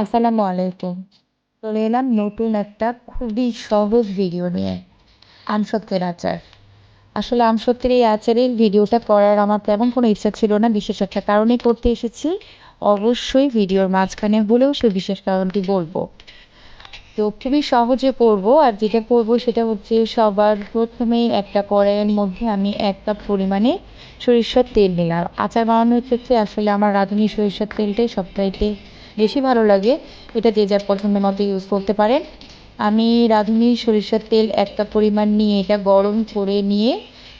আসসালামু আলাইকুম। চলে এলাম নতুন একটা খুবই সহজ ভিডিও নিয়ে আমসত্ত্বের আচার। আসলে আমসত্ত্বের এই আচারের ভিডিওটা করার আমার তেমন কোনো ইচ্ছা ছিল না, বিশেষ একটা কারণে করতে এসেছি। অবশ্যই ভিডিওর মাঝখানে হলেও সে বিশেষ কারণটি বলব। তো খুবই সহজে করব আর যেটা করব সেটা হচ্ছে সবার প্রথমেই একটা কড়াইয়ের মধ্যে আমি এক কাপ পরিমাণে সরিষার তেল নিলাম। আচার বানানোর ক্ষেত্রে আসলে আমার রাঁধুনি সরিষার তেলটাই সবচাইতে বেশি ভালো লাগে। এটা যে যার পছন্দ মতো ইউজ করতে পারেন। আমি রাঁধুনি সরিষার তেল এক কাপ পরিমাণ নিয়ে এটা গরম করে নিয়ে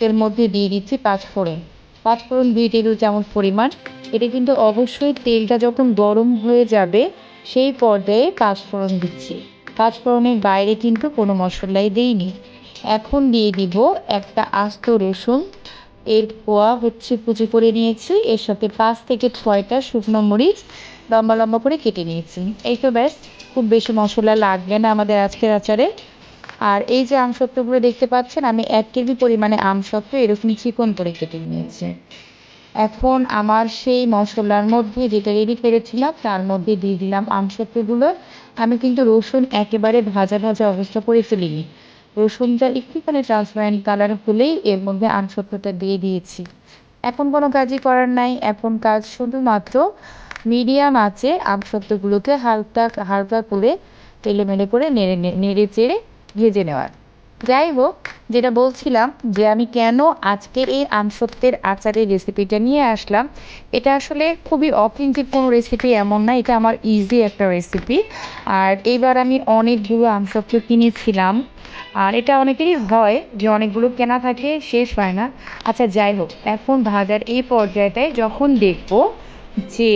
এর মধ্যে দিয়ে দিচ্ছি পাঁচ ফোড়ন। পাঁচ ফোড়ন দুই টেবিল চামচ পরিমাণ। এটা কিন্তু অবশ্যই তেলটা যখন গরম হয়ে যাবে, সেই পর্যায়ে পাঁচ ফোড়ন দিচ্ছি। পাঁচ ফোড়নের বাইরে কিন্তু কোনো মশলাই দিইনি। এখন দিয়ে দিব একটা আস্ত রসুন। এর কোয়া হচ্ছে কুচি করে নিয়েছি। এর সাথে পাঁচ থেকে ছয়টা শুকনো মরিচ। লম্বা লম্বা করে কেটে নিয়েছি। এই তো ব্যাস, খুব বেশি মশলা লাগবে না আমাদের আজকের আচারে। আর এই যে আমসত্ত্বগুলো দেখতে পাচ্ছেন, আমি এক কেজি পরিমাণে আমসত্ত্ব এরকম চিকন করে কেটে নিয়েছি। এখন আমার সেই মশলার মধ্যে যেটা রেডি করেছিলাম, তার মধ্যে দিয়ে দিলাম আমসত্ত্বগুলো আমি কিন্তু রসুন একেবারে ভাজা ভাজা অবস্থা করে ফেলিনি। রসুনটা একটুখানি ট্রান্সপারেন্ট কালার হলেই এর মধ্যে আমসত্ত্বটা দিয়ে দিয়েছি। এখন কোনো কাজই করার নাই, এখন কাজ শুধুমাত্র মিডিয়াম আঁচে আমসত্ত্বগুলোকে হালকা হালকা করে তেলেমেলে করে নেড়ে নেড়ে চেড়ে ভেজে নেওয়ার। যাই হোক, যেটা বলছিলাম যে আমি কেন আজকে এই আমসত্ত্বের আচারের রেসিপিটা নিয়ে আসলাম, এটা আসলে খুবই অথেন্টিক কোনো রেসিপি এমন না, এটা আমার ইজি একটা রেসিপি আর এইবার আমি অনেকগুলো আমসত্ত্ব কিনেছিলাম, আর এটা অনেকেরই হয় যে অনেকগুলো কেনা থাকে, শেষ হয় না। আচ্ছা যাই হোক, এখন ভাজার এই পর্যায়টায় যখন দেখব যে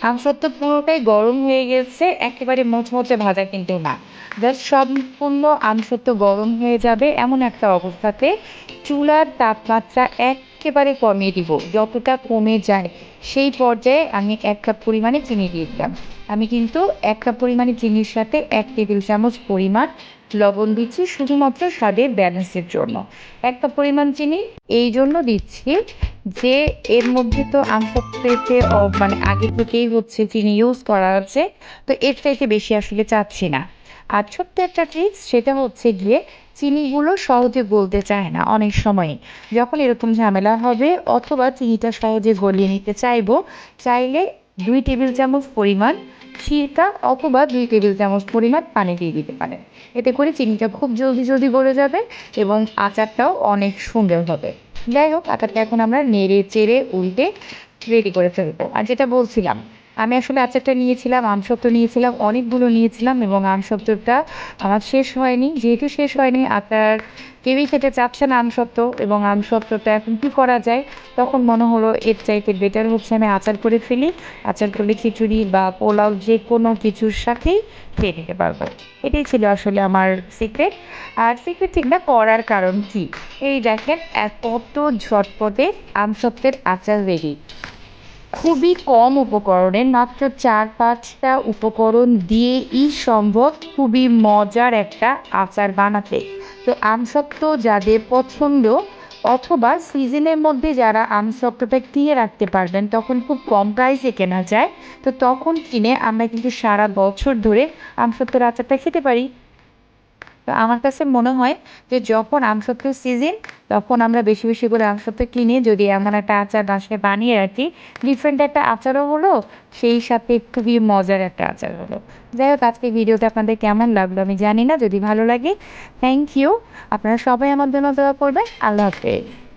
আমসত্ত্ব পুরোটাই গরম হয়ে গেছে, একেবারে মোচমোচে ভাজা কিন্তু না। জাস্ট সম্পূর্ণ আমসত্ত্ব গরম হয়ে যাবে এমন একটা অবস্থাতে চুলার তাপমাত্রা একেবারে কমিয়ে দিব, যতটা কমে যায়। সেই পর্যায়ে আমি এক কাপ পরিমাণে চিনি দিয়ে দিলাম। আমি কিন্তু এক কাপ পরিমাণে চিনির সাথে এক টেবিল চামচ পরিমাণ লবণ দিচ্ছি শুধুমাত্র স্বাদের ব্যালেন্সের জন্য। এক কাপ পরিমাণ চিনি, এই জন্য দিচ্ছি যে এর মধ্যে তো আমসত্ত্বেতে মানে আগে থেকেই হচ্ছে চিনি ইউজ করা আছে, তো এর চাইতে বেশি আসলে চাচ্ছি না। আর ছোট্ট একটা ট্রিক্স সেটা হচ্ছে গিয়ে চিনিগুলো সহজে গলতে চায় না অনেক সময় যখন এরকম ঝামেলা হবে অথবা চিনিটা সহজে গলিয়ে নিতে চাইব, চাইলে দুই টেবিল চামচ পরিমাণ সিরকা অথবা দুই টেবিল চামচ পরিমাণ পানি দিয়ে দিতে পারেন। এতে করে চিনিটা খুব জলদি জলদি গলে যাবে এবং আচারটাও অনেক সুন্দর হবে। যাই হোক, আচারটা এখন আমরা নেড়ে, চেড়ে, উল্টে রেডি করে ফেলব। আর যেটা বলছিলাম, আমি আসলে আচারটা নিয়েছিলাম আমসত্ত্ব নিয়েছিলাম, অনেকগুলো নিয়েছিলাম এবং আমসত্ত্বটা আমার শেষ হয়নি। যেহেতু শেষ হয়নি, আচার কেউই খেতে চাচ্ছে না আমসত্ত্ব এবং আমসত্ত্বটা এখন কী করা যায় তখন মনে হলো এর চাইতে বেটার হচ্ছে আমি আচার করে ফেলি। আচার করলে খিচুড়ি বা পোলাও যে কোনো কিছুর সাথেই খেয়ে নিতে পারব। এটাই ছিল আসলে আমার সিক্রেট আর সিক্রেট ঠিক না, করার কারণ কি? এই দেখেন কত ঝটপটে আমসত্ত্বের আচার রেডি খুবই কম উপকরণে, মাত্র চার পাঁচটা উপকরণ দিয়েই সম্ভব, খুবই মজার একটা আচার বানাতে। তো আমসত্ত্ব যাদের পছন্দ অথবা সিজনের মধ্যে যারা আমসত্ত্বটা কিনে রাখতে পারবেন, তখন খুব কম প্রাইসে কেনা যায়। তো তখন কিনে আমরা কিন্তু সারা বছর ধরে আমসত্ত্বর আচারটা খেতে পারি। তো আমার কাছে মনে হয় যে যখন আমসত্ত্বের সিজন তখন আমরা বেশি বেশি করে আমসত্ত্ব কিনে, যদি এমন একটা আচার বাসায় বানিয়ে রাখি ডিফারেন্ট একটা আচারও হলো, সেই সাথে খুবই মজার একটা আচার হলো। যাই হোক আজকে ভিডিওটা আপনাদের কেমন লাগল আমি জানি না, যদি ভালো লাগে থ্যাংক ইউ আপনারা সবাই আমার জন্য দোয়া করবেন, আল্লাহ হাফেজ।